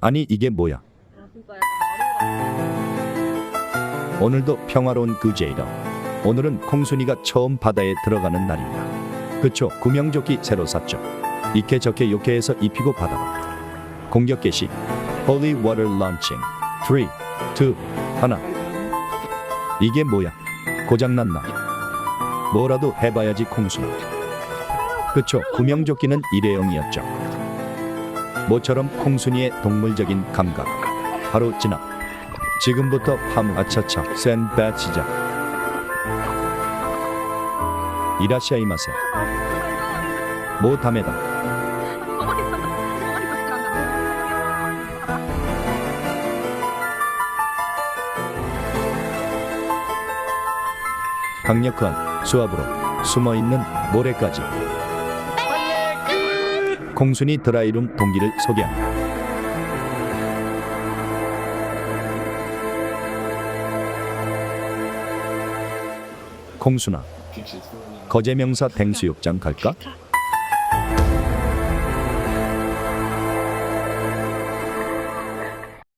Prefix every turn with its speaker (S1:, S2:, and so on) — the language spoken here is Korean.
S1: 아니 이게 뭐야? 오늘도 평화로운 그제이다. 오늘은 콩순이가 처음 바다에 들어가는 날입니다. 그쵸 구명조끼 새로 샀죠. 이케 저케 요케에서 입히고 바다. 공격 개시. Holy Water Launching. 3, 2, 하나. 이게 뭐야? 고장났나? 뭐라도 해봐야지 콩순아. 그쵸 구명조끼는 일회용이었죠. 모처럼 콩순이의 동물적인 감각. 바로 진압. 지금부터 파무 아차차 센 배치자 이라시아 이마세 모 다메다 강력한 수압으로 숨어있는 모래까지 콩순이 드라이룸 동기를 소개합니다 콩순아 거제명사 댕수욕장 갈까?